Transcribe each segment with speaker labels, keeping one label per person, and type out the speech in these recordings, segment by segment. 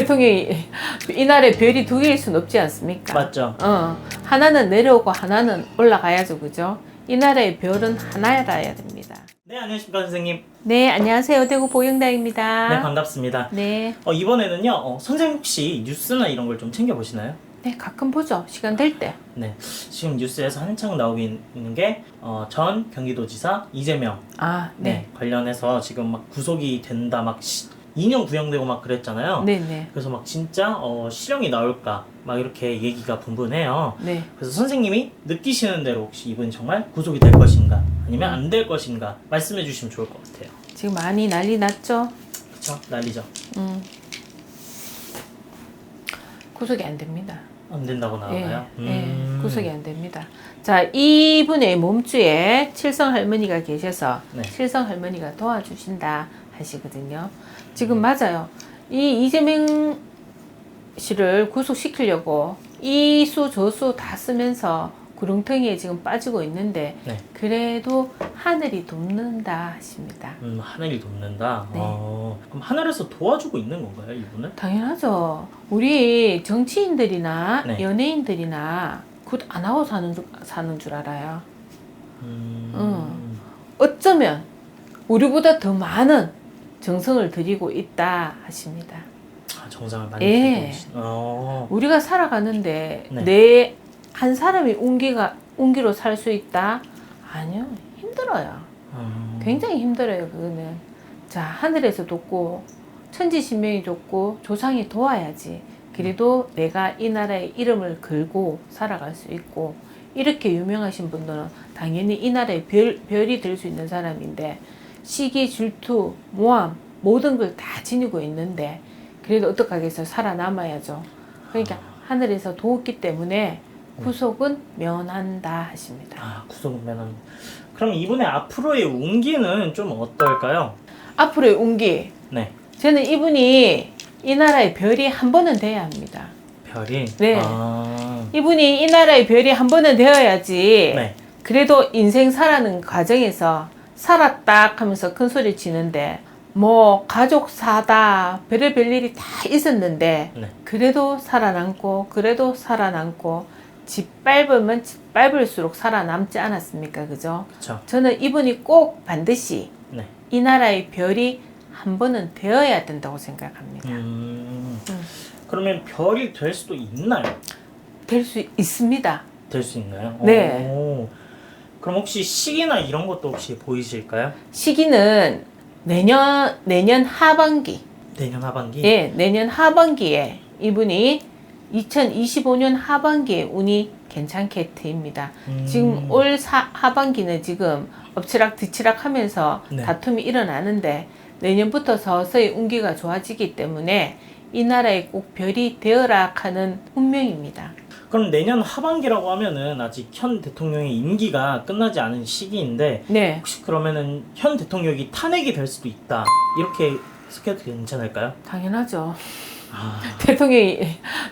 Speaker 1: 대통령이 이날에 별이 두 개일 순 없지 않습니까?
Speaker 2: 맞죠?
Speaker 1: 어, 하나는 내려오고 하나는 올라가야죠, 그죠? 이 나라의 별은 하나여야 됩니다.
Speaker 2: 네, 안녕하십니까 선생님.
Speaker 1: 네, 안녕하세요. 대구 보영다입니다.
Speaker 2: 네, 반갑습니다.
Speaker 1: 네,
Speaker 2: 어, 이번에는요, 어, 선생님 혹시 뉴스나 이런 걸 좀 챙겨 보시나요?
Speaker 1: 네, 가끔 보죠. 시간 될 때.
Speaker 2: 네, 지금 뉴스에서 한창 나오고 있는 게 어, 전 경기도지사 이재명
Speaker 1: 아,
Speaker 2: 네.
Speaker 1: 네.
Speaker 2: 관련해서 지금 막 구속이 된다 막 시, 2년 구형되고 막 그랬잖아요.
Speaker 1: 네, 네.
Speaker 2: 그래서 막 진짜 어, 실형이 나올까 막 이렇게 얘기가 분분해요.
Speaker 1: 네.
Speaker 2: 그래서 선생님이 느끼시는 대로 혹시 이분 정말 구속이 될 것인가 아니면 안 될 것인가 말씀해 주시면 좋을 것 같아요.
Speaker 1: 지금 많이 난리 났죠?
Speaker 2: 그쵸? 난리죠.
Speaker 1: 음. 구속이 안 됩니다.
Speaker 2: 안 된다고 나와요.
Speaker 1: 예,
Speaker 2: 음.
Speaker 1: 예, 구속이 안 됩니다. 자, 이분의 몸주에 칠성 할머니가 계셔서
Speaker 2: 네.
Speaker 1: 칠성 할머니가 도와주신다 하시거든요. 지금 맞아요. 이 이재명 씨를 구속시키려고 이수 저수 다 쓰면서 구렁텅이에 지금 빠지고 있는데
Speaker 2: 네.
Speaker 1: 그래도 하늘이 돕는다 하십니다.
Speaker 2: 음, 하늘이 돕는다.
Speaker 1: 네.
Speaker 2: 어, 그럼 하늘에서 도와주고 있는 건가요, 이분은?
Speaker 1: 당연하죠. 우리 정치인들이나
Speaker 2: 네.
Speaker 1: 연예인들이나 굿 안 하고 사는 줄, 사는 줄 알아요.
Speaker 2: 음.
Speaker 1: 음. 어쩌면 우리보다 더 많은 정성을 들이고 있다 하십니다.
Speaker 2: 아, 정상을 많이
Speaker 1: 예.
Speaker 2: 들고 계신. 어.
Speaker 1: 우리가 살아가는데
Speaker 2: 네.
Speaker 1: 내한 사람이 운기가 운기로 살 수 있다? 아니요, 힘들어요.
Speaker 2: 음.
Speaker 1: 굉장히 힘들어요. 그거는 자 하늘에서 돕고 천지신명이 돕고 조상이 도와야지. 그래도 내가 이 나라의 이름을 걸고 살아갈 수 있고 이렇게 유명하신 분들은 당연히 이 나라의 별, 별이 될 수 있는 사람인데 시기, 질투, 모함 모든 걸 다 지니고 있는데 그래도 어떡하겠어요 살아남아야죠 그러니까 하늘에서 도웠기 때문에 구속은 면한다 하십니다
Speaker 2: 아, 구속면은. 그럼 이분의 앞으로의 운기는 좀 어떨까요?
Speaker 1: 앞으로의 운기
Speaker 2: 네.
Speaker 1: 저는 이분이 이 나라의 별이 한 번은 돼야 합니다
Speaker 2: 별이.
Speaker 1: 네.
Speaker 2: 아.
Speaker 1: 이분이 이 나라의 별이 한 번은 되어야지
Speaker 2: 네.
Speaker 1: 그래도 인생 살아는 과정에서 살았다 하면서 큰 소리 치는데 뭐 가족 사다 별의별 일이 다 있었는데
Speaker 2: 네.
Speaker 1: 그래도 살아남고 그래도 살아남고 짓밟으면 짓밟을수록 살아남지 않았습니까 그죠
Speaker 2: 그쵸.
Speaker 1: 저는 이분이 꼭 반드시
Speaker 2: 네.
Speaker 1: 이 나라의 별이 한 번은 되어야 된다고 생각합니다
Speaker 2: 음.
Speaker 1: 음.
Speaker 2: 그러면 별이 될 수도 있나요?
Speaker 1: 될 수 있습니다
Speaker 2: 될 수 있나요?
Speaker 1: 네.
Speaker 2: 오. 그럼 혹시 시기나 이런 것도 혹시 보이실까요?
Speaker 1: 시기는 내년 내년 하반기
Speaker 2: 내년 하반기?
Speaker 1: 예, 내년 하반기에 이분이 2025년 하반기에 운이 괜찮게 트입니다.
Speaker 2: 음.
Speaker 1: 지금 올 사, 하반기는 지금 엎치락 뒤치락 하면서
Speaker 2: 네.
Speaker 1: 다툼이 일어나는데 내년부터 서서히 운기가 좋아지기 때문에 이 나라에 꼭 별이 되어라 하는 운명입니다.
Speaker 2: 그럼 내년 하반기라고 하면은 아직 현 대통령의 임기가 끝나지 않은 시기인데
Speaker 1: 네.
Speaker 2: 혹시 그러면은 현 대통령이 탄핵이 될 수도 있다 이렇게 스케도 괜찮을까요?
Speaker 1: 당연하죠.
Speaker 2: 아,
Speaker 1: 대통령이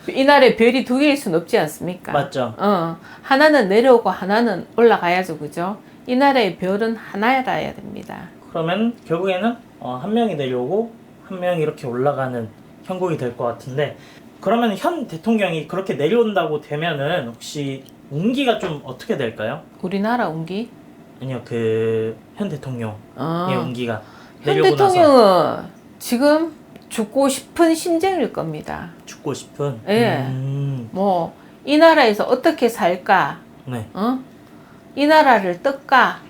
Speaker 1: 이 나라에 별이 두 개일 순 없지 않습니까?
Speaker 2: 맞죠.
Speaker 1: 어, 하나는 내려오고 하나는 올라가야죠, 그죠? 이 나라의 별은 하나여야 됩니다.
Speaker 2: 그러면 결국에는 어, 한 명이 내려오고 한 명이 이렇게 올라가는 형국이 될 것 같은데 그러면 현 대통령이 그렇게 내려온다고 되면은 혹시 운기가 좀 어떻게 될까요?
Speaker 1: 우리나라 운기?
Speaker 2: 아니요 그 현 대통령의
Speaker 1: 어,
Speaker 2: 운기가
Speaker 1: 현
Speaker 2: 내려오고 나서
Speaker 1: 대통령은 지금 죽고 싶은 심정일 겁니다.
Speaker 2: 죽고 싶은
Speaker 1: 예.
Speaker 2: 음,
Speaker 1: 뭐, 이 나라에서 어떻게 살까?
Speaker 2: 네.
Speaker 1: 어? 이 나라를 뜰까?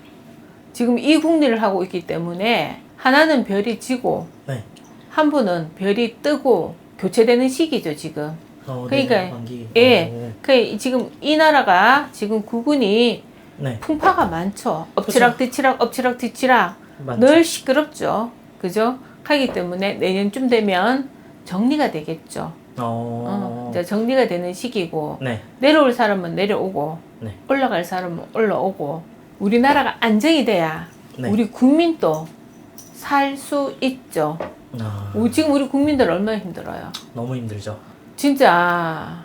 Speaker 1: 지금 이 국리를 하고 있기 때문에 하나는 별이 지고
Speaker 2: 네.
Speaker 1: 한 분은 별이 뜨고 교체되는 시기죠, 지금.
Speaker 2: 어,
Speaker 1: 그러니까,
Speaker 2: 하반기.
Speaker 1: 예.
Speaker 2: 오,
Speaker 1: 그 지금 이 나라가 지금 구군이
Speaker 2: 네.
Speaker 1: 풍파가 많죠. 엎치락 뒤치락 엎치락 뒤치락
Speaker 2: 맞죠.
Speaker 1: 늘 시끄럽죠. 그죠? 하기 때문에 내년쯤 되면 정리가 되겠죠. 어,
Speaker 2: 어.
Speaker 1: 이제 정리가 되는 시기고
Speaker 2: 네.
Speaker 1: 내려올 사람은 내려오고
Speaker 2: 네.
Speaker 1: 올라갈 사람은 올라오고 우리나라가 안정이 돼야
Speaker 2: 네.
Speaker 1: 우리 국민도 살 수 있죠.
Speaker 2: 아,
Speaker 1: 우- 지금 우리 국민들 얼마나 힘들어요.
Speaker 2: 너무 힘들죠.
Speaker 1: 진짜 하,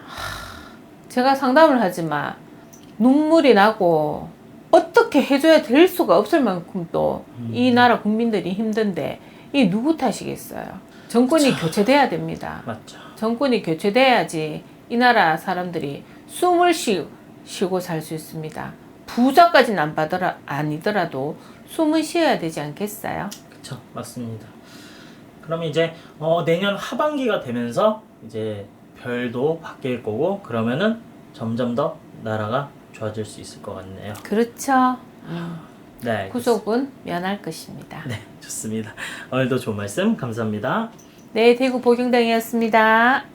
Speaker 1: 제가 상담을 하지만 눈물이 나고 어떻게 해줘야 될 수가 없을 만큼 또이
Speaker 2: 음.
Speaker 1: 나라 국민들이 힘든데 이 누구 탓이겠어요? 정권이 교체돼야 됩니다.
Speaker 2: 맞죠.
Speaker 1: 정권이 교체돼야지 이 나라 사람들이 숨을 쉬, 쉬고 살 수 있습니다. 부자까지는 안 받더라 아니더라도 숨은 쉬어야 되지 않겠어요?
Speaker 2: 그렇죠. 맞습니다. 그럼 이제 어, 내년 하반기가 되면서 이제 별도 바뀔 거고 그러면은 점점 더 나라가 좋아질 수 있을 것 같네요.
Speaker 1: 그렇죠. 음,
Speaker 2: 네.
Speaker 1: 구속은 면할 것입니다.
Speaker 2: 네, 좋습니다. 오늘도 좋은 말씀 감사합니다.
Speaker 1: 네, 대구 보경당이었습니다.